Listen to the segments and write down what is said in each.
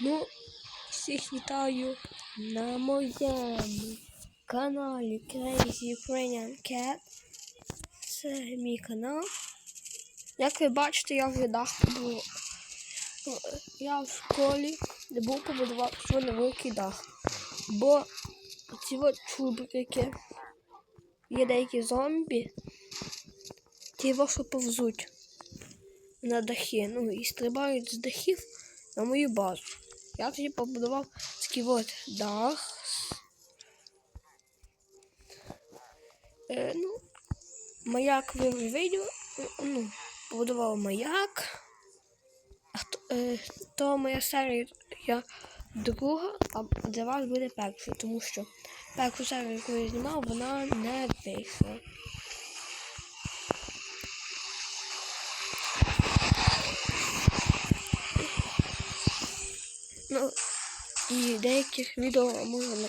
Ну, всіх вітаю на моєму каналі Crazy Ukrainian Cat. Це мій канал. Як ви бачите, я в рядах побудував. Я в школі, де був побудував свій невеликий дах. Бо ці от чубрики, є деякі зомбі, ті що повзуть на дахи. Ну і стрибають з дахів на мою базу. Я тоді побудував такий от дах. Е, ну, маяк ви вже. Ну, побудував маяк. А хто, е, то моя серія друга, а для вас буде перша, тому що першу серію, яку я знімав, вона не вийшла. Ну, і деяких відео можна на,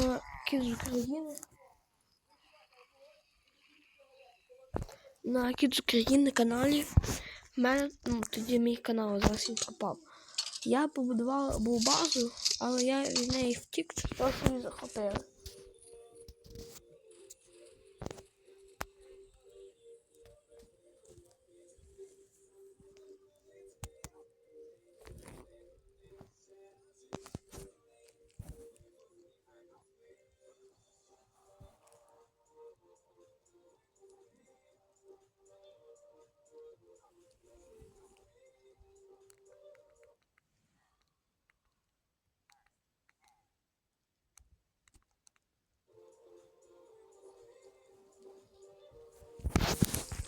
на Kids України. На Kids України каналі. У мене ну, тоді мій канал зараз він пропав. Я побудував був базу, але я від неї втік, тому що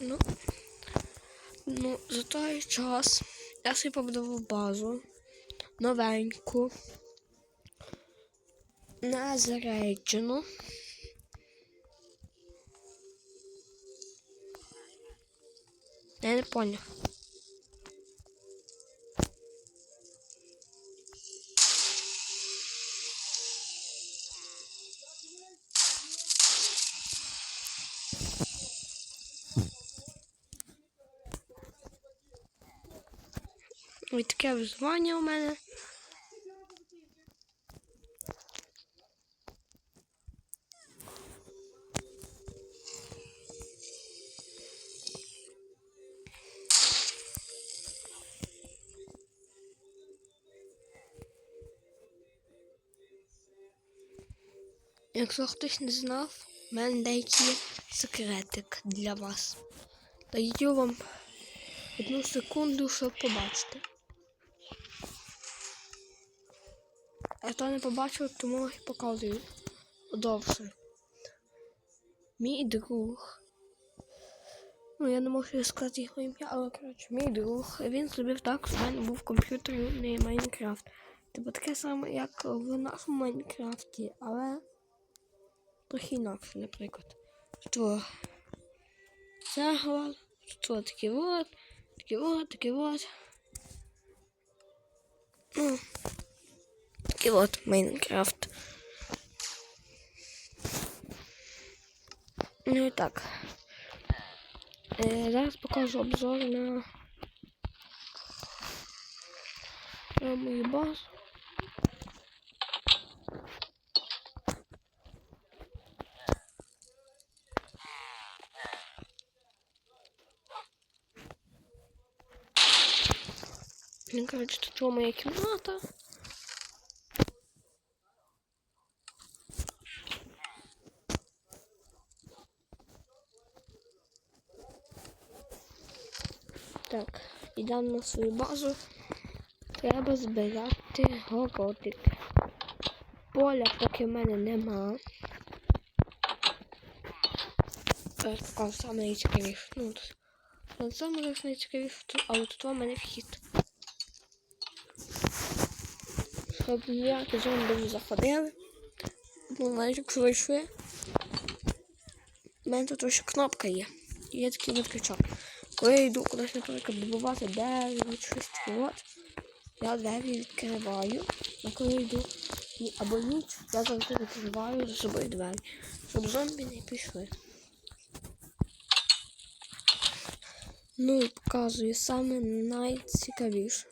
Ну, ну, за той час я собі побудував базу новеньку, незаряджену. Я не поняв. Ось таке визвання у мене. Якщо хтось не знав, в мене деякі секретик для вас. Даю вам одну секунду, щоб побачити. А то не побачив, тому показую довше. Мій друг. Ну, я не можу сказати його ім'я, але коротше, мій друг. Він зробив так, що в мене був комп'ютерний Майнкрафт. Типу таке саме, як в нашому Майнкрафті, але трохи інакше, наприклад. Що це що таке вот, таке вот, таке вот. Ну, такий от Майнкрафт. Ну і так. Е, зараз покажу обзор на, на мою базу. Ну, короче, тут моя кімната. Так, йдемо на свою базу. Треба збирати городик. Поля поки в мене нема. Покажу саме найцікавіше. Ну, тут саме найцікавіше, але тут у мене вхід. Щоб ніякі зомби не заходили. Ну, навіть вийшли. У мене тут ось кнопка є. Є такий виключок. Коли я йду кудись, наприклад, добувати дерево, щось от, я двері відкриваю. А коли йду або ніч, я завжди відкриваю за собою двері, щоб зомбі не пішли. Ну і показую саме найцікавіше.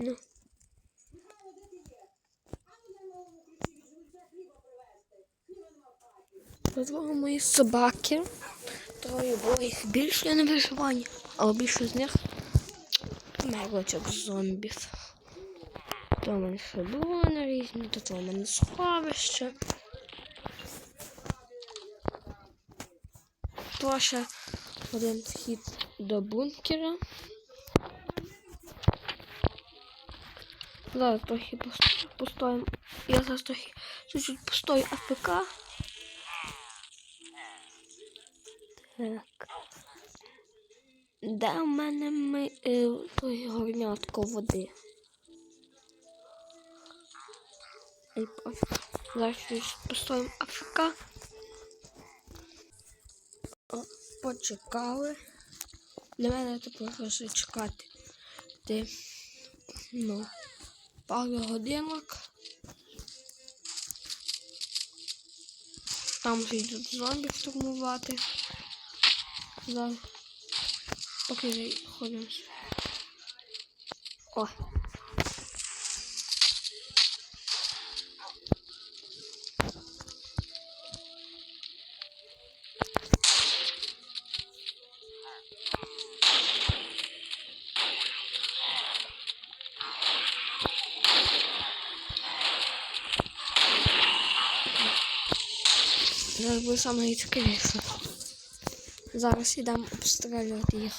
Ну. Були мої собаки. Троє було їх більше на виживання, але більше з них померло як зомбів. То в мене на різні, тут у мене сховище. То ще один вхід до бункера. Зараз трохи пос- постоїмо. Я зараз трохи чуть-чуть постою АФК. Так. Де в мене ми е, горнятко води? Зараз постоїмо АФК. О, Почекали. Для мене тепер лише чекати. Ти, ну, пару годинок. Там вже йдуть зомбі штурмувати. Зараз. Поки заходимо. О. Зараз буде саме найцікавіше. Зараз ідемо обстрілювати їх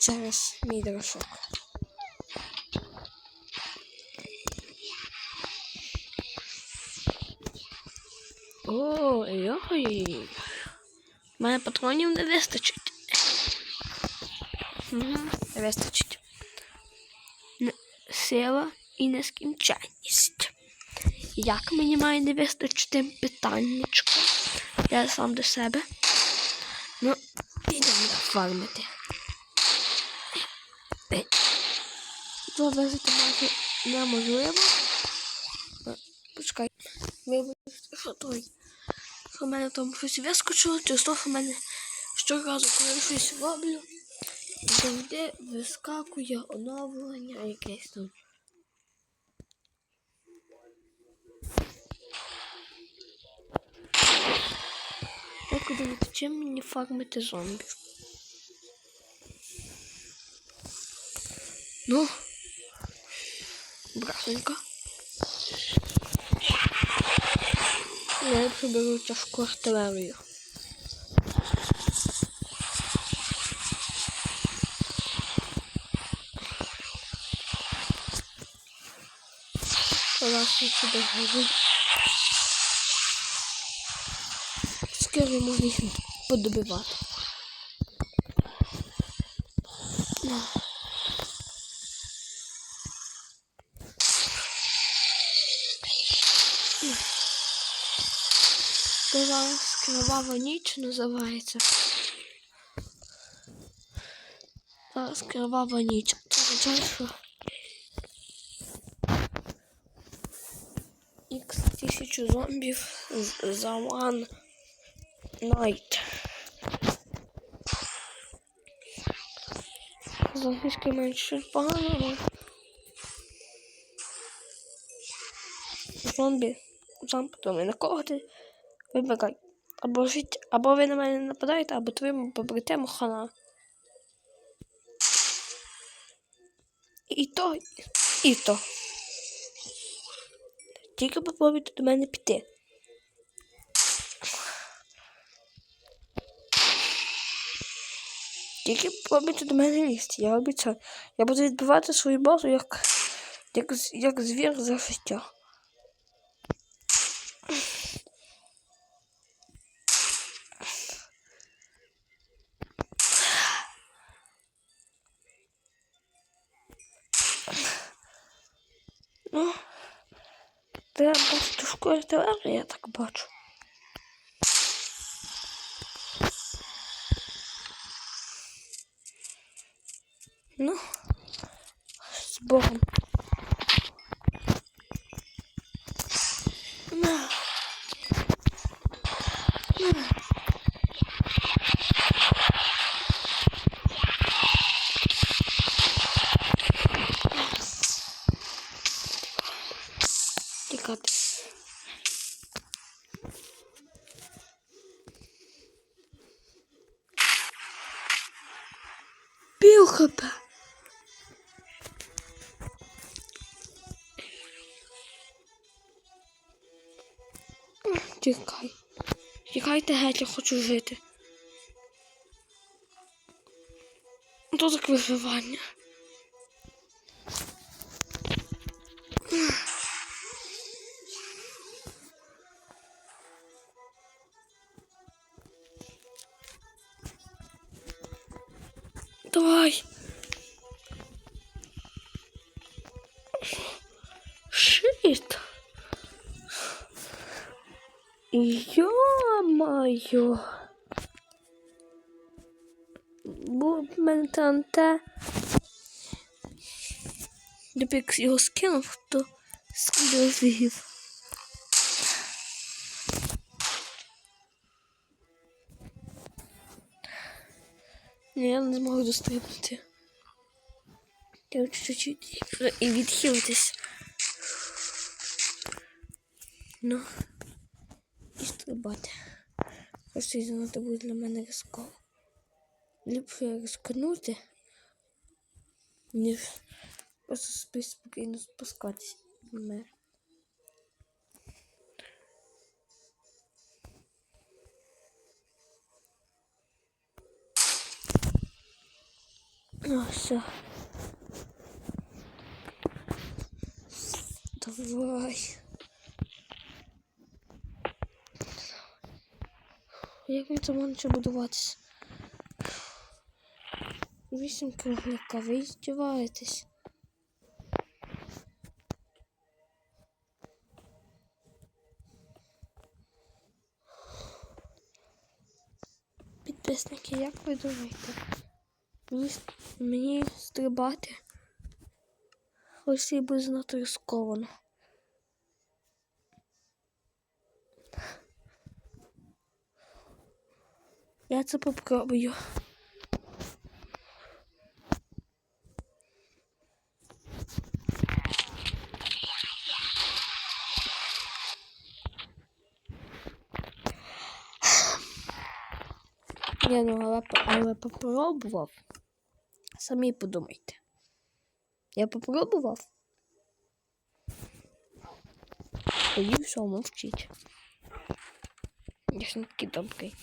через мій дрошок. Ой-ой. У мене патронів не вистачить. Угу, не вистачить. Сила і нескінченність. Як мені має не вистачити питаннячко? Я сам до себе. Ну, підемо фармити. Е. Завезти майже неможливо. Е, Почекай. Вибачте, що той. Що в мене там щось вискочило, через то, що в мене щоразу, коли я щось роблю, завжди вискакує оновлення якесь там. Думаєте, чим мені фармити зомбів? Ну, братенько. Я ліпше беру тяжку артилерію. Я сюди гору. Скажи, можна їх подобивати. Зараз кривава ніч називається. Зараз кривава ніч. Це означає, що Х тисячу зомбів за one night. З англійською менше погано, але зомбі замкнув на кого ти вибирай. Або жить, або ви на мене нападаєте, або твоєму побратиму хана. І то, і то. Тільки попробуйте до мене піти. Тільки попробуйте до мене лізти, я обіцяю. Я буду відбивати свою базу як, як, як звір за життя. Ну, треба школі артилерію, я так бачу. Ну, з Богом. Тікати. Пів. Тікай. Тікайте геть, я хочу жити. Тут так виживання. Давай. Ё-моё. Був мене там те. Допік його скинув, то скидав. Ні, я не зможу дострибнути. Я чуть-чуть і відхилитись. Ну, стрибати. Просто ізнати буде для мене ризиково. Ліпше ризикнути, ніж просто спи- спокійно спускатись. Мер. Ну, все. Давай. Як він там може будуватися? Вісім кругляка, ви здіваєтесь. Підписники, як ви думаєте? Мені, мені стрибати ось і буде занадто це попробую. Я ну, але, але попробував. Самі подумайте. Я попробував. Тоді все, мовчіть. Я ж не такий добрий.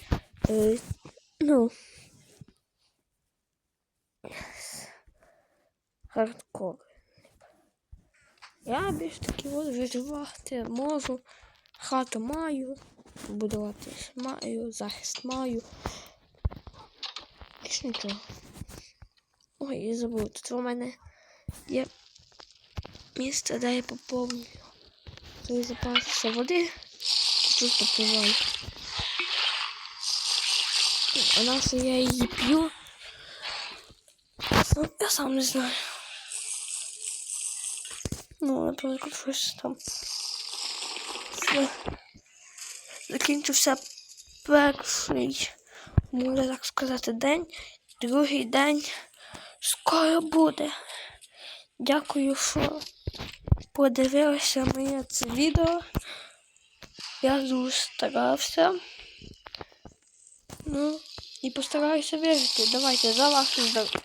Ну. Хардкор. Я більш таки от виживати можу. Хату маю, будуватись маю, захист маю. Більш нічого. Ой, я забув. Тут у мене є місце, де я поповнюю свої запаси води. Тут попиваю. А нащо я її п'ю? Ну, я сам не знаю. Ну, наприклад, щось там. Закінчився перший, можна так сказати, день. Другий день скоро буде. Дякую, що подивилися моє це відео. Я дуже. Ну, і постараюся вижити. Давайте за ваше здоров'я.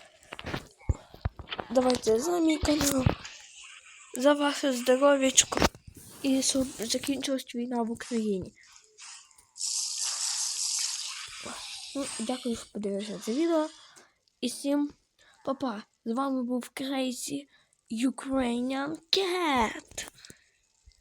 Давайте за мій канал. За ваше здоров'ячко. І щоб закінчилась війна в Україні. Ну, дякую, що подивилися це відео. І всім па-па. З вами був Crazy Ukrainian Cat.